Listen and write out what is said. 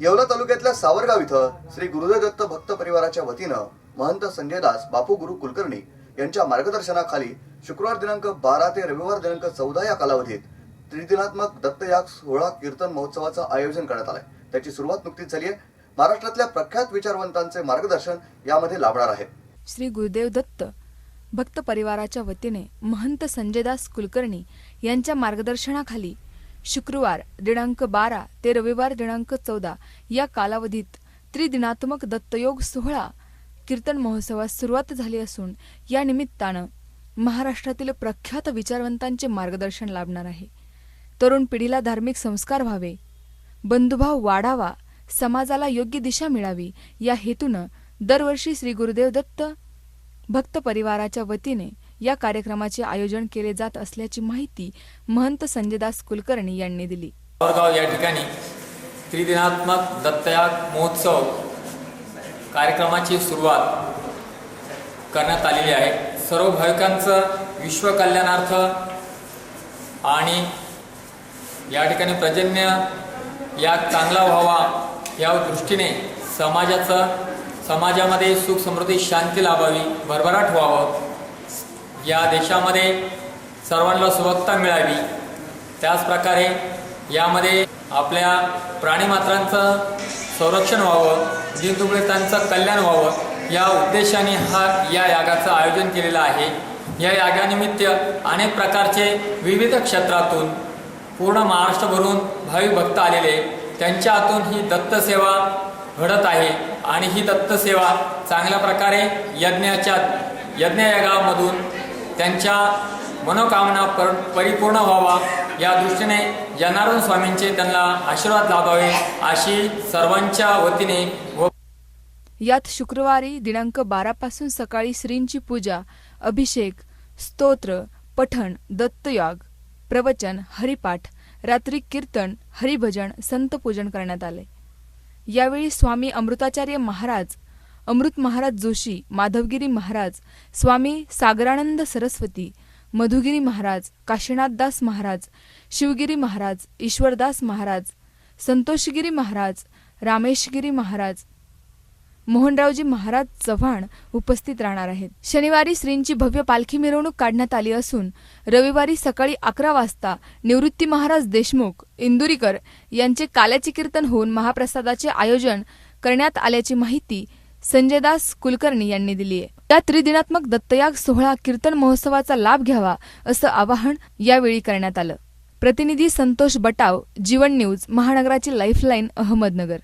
येवला तालुक्यातल्या सावरगाव इथं श्री गुरुदेव दत्त भक्त परिवाराच्या वतीनं महंत संजय दास बापू गुरु कुलकर्णी यांच्या मार्गदर्शनाखाली शुक्रवार दिनांक बारा ते रविवार दिनांक चौदा या कालावधीत त्रिदिनात्मक दत्तयाग सोहळा कीर्तन महोत्सवाचं आयोजन करण्यात आलंय. त्याची सुरुवात नुकतीच झाली आहे. महाराष्ट्रातल्या प्रख्यात विचारवंतांचे मार्गदर्शन यामध्ये लाभणार आहे. श्री गुरुदेव दत्त भक्त परिवाराच्या वतीने महंत संजयदास कुलकर्णी यांच्या मार्गदर्शनाखाली शुक्रवार दिनांक बारा ते रविवार दिनांक चौदा या कालावधीत त्रिदिनात्मक दत्तयोग सोहळा कीर्तन महोत्सवास सुरुवात झाली असून या निमित्तानं महाराष्ट्रातील प्रख्यात विचारवंतांचे मार्गदर्शन लाभणार आहे. तरुण पिढीला धार्मिक संस्कार व्हावे बंधुभाव वाढावा समाजाला योग्य दिशा मिळावी या हेतूनं दरवर्षी श्री गुरुदेव दत्त भक्त परिवाराच्या वतीने या कार्यक्रमाचे आयोजन केले जात असल्याची माहिती महंत संजयदास कुलकर्णी यांनी दिली. या ठिकाणी त्रिदिनात्मक दत्तयाग महोत्सव कार्यक्रमाची सुरुवात करण्यात आलेली आहे. सर्व भाविकांचं विश्वकल्याणार्थ आणि या ठिकाणी प्रजन्य याग चांगला व्हावा या दृष्टीने समाजाचं समाजामध्ये सुख समृद्धी शांती लाभावी भरभराट व्हावं या देशामध्ये सर्वांना सुबत्ता मिळावी. त्याचप्रकारे यामध्ये आपल्या प्राणीमात्रांचं संरक्षण व्हावं जीवदुबळीतांचं कल्याण व्हावं या उद्देशाने हा या यागाचं आयोजन केलेलं आहे. या यागानिमित्त अनेक प्रकारचे विविध क्षेत्रातून पूर्ण महाराष्ट्रभरून भाविक भक्त आलेले त्यांच्या हातून ही दत्तसेवा घडत आहे आणि ही दत्तसेवा चांगल्या प्रकारे यज्ञाच्या यज्ञयागामधून त्यांच्या मनोकामना पर परिपूर्ण व्हावा. या दृष्टीने जनार्दन स्वामींचे त्यांना आशीर्वाद लाभावे अशी सर्वांच्या वतीने व यात शुक्रवारी दिनांक बारा पासून सकाळी श्रींची पूजा अभिषेक स्तोत्र पठण दत्तयाग प्रवचन हरिपाठ रात्री कीर्तन हरिभजन संतपूजन करण्यात आले. यावेळी स्वामी अमृताचार्य महाराज अमृत महाराज जोशी माधवगिरी महाराज स्वामी सागरानंद सरस्वती मधुगिरी महाराज काशीनाथदास महाराज शिवगिरी महाराज ईश्वरदास महाराज संतोषगिरी महाराज रामेशगिरी महाराज मोहनरावजी महाराज चव्हाण उपस्थित राहणार आहेत. शनिवारी श्रींची भव्य पालखी मिरवणूक काढण्यात आली असून रविवारी सकाळी अकरा वाजता निवृत्ती महाराज देशमुख इंदुरीकर यांचे काल्याचे कीर्तन होऊन महाप्रसादाचे आयोजन करण्यात आल्याची माहिती संजयदास कुलकर्णी यांनी दिली आहे या त्रिदिनात्मक दत्तयाग सोहळा कीर्तन महोत्सवाचा लाभ घ्यावा असं आवाहन यावेळी करण्यात आलं. प्रतिनिधी संतोष बटाव जीवन न्यूज महानगराची लाईफलाईन अहमदनगर.